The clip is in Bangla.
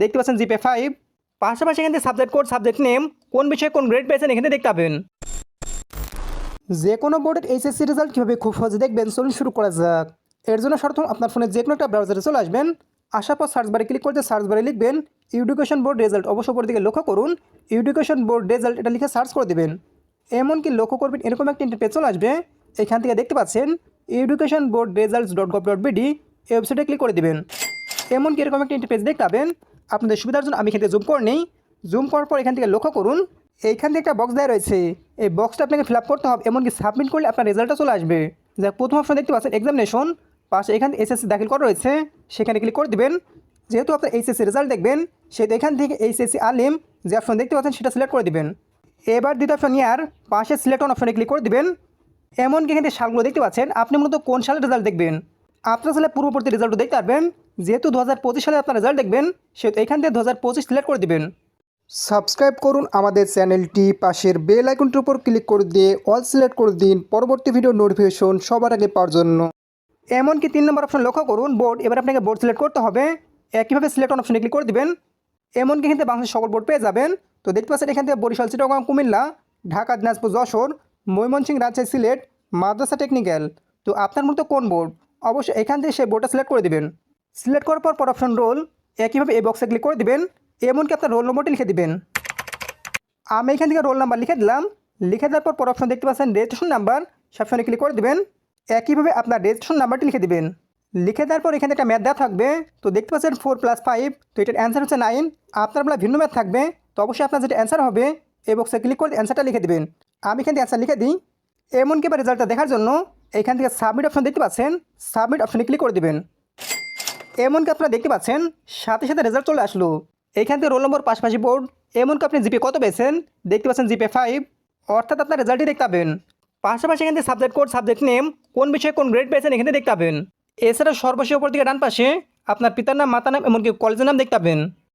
দেখতে পাচ্ছেন জিপে ফাইভ। পাশাপাশি এখান থেকে সাবজেক্ট কোড, সাবজেক্ট নেম, কোন বিষয়ে কোন গ্রেড পেয়েছেন এখানে দেখতে পাবেন। যে কোনো বোর্ডের এইচএসসি রেজাল্ট কীভাবে খুব সহজে দেখবেন চলুন শুরু করা যাক। এর জন্য সর্বপ্রথম আপনার ফোনে যে কোনো একটা ব্রাউজারে চলে আসবেন। আসার পর সার্চ বারে ক্লিক করতে সার্চ বারে লিখবেন এডুকেশন বোর্ড রেজাল্ট অবশ্য উপর দিকে লক্ষ্য করুন এডুকেশন বোর্ড রেজাল্ট এটা লিখে সার্চ করে দেবেন। এমনকি লক্ষ্য করবেন এরকম একটা ইন্টারপেজ চলে আসবে। এখান থেকে দেখতে পাচ্ছেন education board results dot gov dot BD ওয়েবসাইটে ক্লিক করে দেবেন। এমনকি এরকম একটা ইন্টারপেজ দেখতে পাবেন? আপনাদের সুবিধার জন্য আমি এখান থেকে জুম করে নিই। জুম করার পর এখান থেকে লক্ষ্য করুন, এইখান থেকে একটা বক্স দেওয়া রয়েছে। এই বক্সটা আপনাকে ফিল আপ করতে হবে, এমনকি সাবমিট করলে আপনার রেজাল্টটা চলে আসবে। যাক, প্রথম অপশন দেখতে পাচ্ছেন এক্সামিনেশন পাশে এখানে এসএসসি দাখিল করা রয়েছে, সেখানে ক্লিক করে দিবেন। যেহেতু আপনার এইচএসসি রেজাল্ট দেখবেন, সেহেতু এখান থেকে এইচএসসি আলিম যে অপশন দেখতে পাচ্ছেন, সেটা সিলেক্ট করে দিবেন। এবার দ্বিতীয় অপশন ইয়ার পাশে সিলেক্ট অন অপশনে ক্লিক করে দিবেন। এমনকি এখানে সালগুলো দেখতে পাচ্ছেন, আপনি মূলত কোন সালের রেজাল্ট দেখবেন? আপনার সালে পূর্ববর্তী রেজাল্টও দেখতে পারবেন যেহেতু দু হাজার পঁচিশ সালে আপনার রেজাল্ট দেখবেন সেহেতু এখান থেকে দু হাজার পঁচিশ সিলেক্ট করে দেবেন। সাবস্ক্রাইব করুন আমাদের চ্যানেলটি পাশের বেল আইকনটির উপর ক্লিক করে দিয়ে অল সিলেক্ট করে দিন পরবর্তী ভিডিও নোটিফিকেশন সবার আগে পাওয়ার জন্য। এমনকি তিন নম্বর অপশন লক্ষ্য করুন বোর্ড এবার আপনাকে বোর্ড সিলেক্ট করতে হবে। একইভাবে সিলেক্ট অন অপশনে ক্লিক করে দিবেন। এমনকি এখান থেকে বাংলাদেশের সকল বোর্ড পেয়ে যাবেন। তো দেখতে পাচ্ছেন এখান থেকে বরিশাল চিটাগাং কুমিল্লা ঢাকা দিনাজপুর যশোর ময়মনসিংহ রাজশাহী সিলেট মাদ্রাসা টেকনিক্যাল তো আপনার মতো কোন বোর্ড অবশ্যই এখান থেকে সেই বোর্ডটা সিলেক্ট করে দিবেন। সিলেক্ট করার পর পর অপশন রোল একইভাবে এই বক্সে ক্লিক করে দিবেন। এমনকি আপনার রোল নম্বরটি লিখে দেবেন। আমি এখান থেকে রোল নাম্বার লিখে দিলাম। লিখে দেওয়ার পর পর অপশন দেখতে পাচ্ছেন রেজিস্ট্রেশন নাম্বার সবসময় ক্লিক করে দেবেন। একইভাবে আপনার রেজিস্ট্রেশন নাম্বারটি লিখে দেবেন। লিখে দেওয়ার পর এখানে একটা ম্যাথ দেওয়া থাকবে। তো দেখতে পাচ্ছেন ফোর প্লাস ফাইভ তো এটার অ্যান্সার হচ্ছে নাইন আপনার বেলা ভিন্ন ম্যাথ থাকবে। তো অবশ্যই আপনার যেটা অ্যান্সার হবে, এই বক্সে ক্লিক করে অ্যান্সারটা লিখে দেবেন। আমি এখান থেকে অ্যান্সার লিখে দিই। এমনকি বা রেজাল্টটা দেখার জন্য এখান থেকে সাবমিট অপশন দেখতে পাচ্ছেন। সাবমিট অপশনে ক্লিক করে দিবেন। এমনকি আপনারা দেখতে পাচ্ছেন, সাথে সাথে রেজাল্ট চলে আসলো। এইখান থেকে রোল নম্বর পাশাপাশি বোর্ড এমনকি আপনি জিপে কত পেয়েছেন? দেখতে পাচ্ছেন জিপে ফাইভ অর্থাৎ আপনার রেজাল্টই দেখতে পাবেন। পাশাপাশি এখান থেকে সাবজেক্ট কোড সাবজেক্ট নেম কোন বিষয়ে কোন গ্রেড পেয়েছেন এখানে দেখতে পাবেন। এছাড়া সর্বশেষ উপর থেকে ডান পাশে আপনার পিতার নাম, মাতার নাম, এমনকি কলেজের নাম দেখতে পাবেন।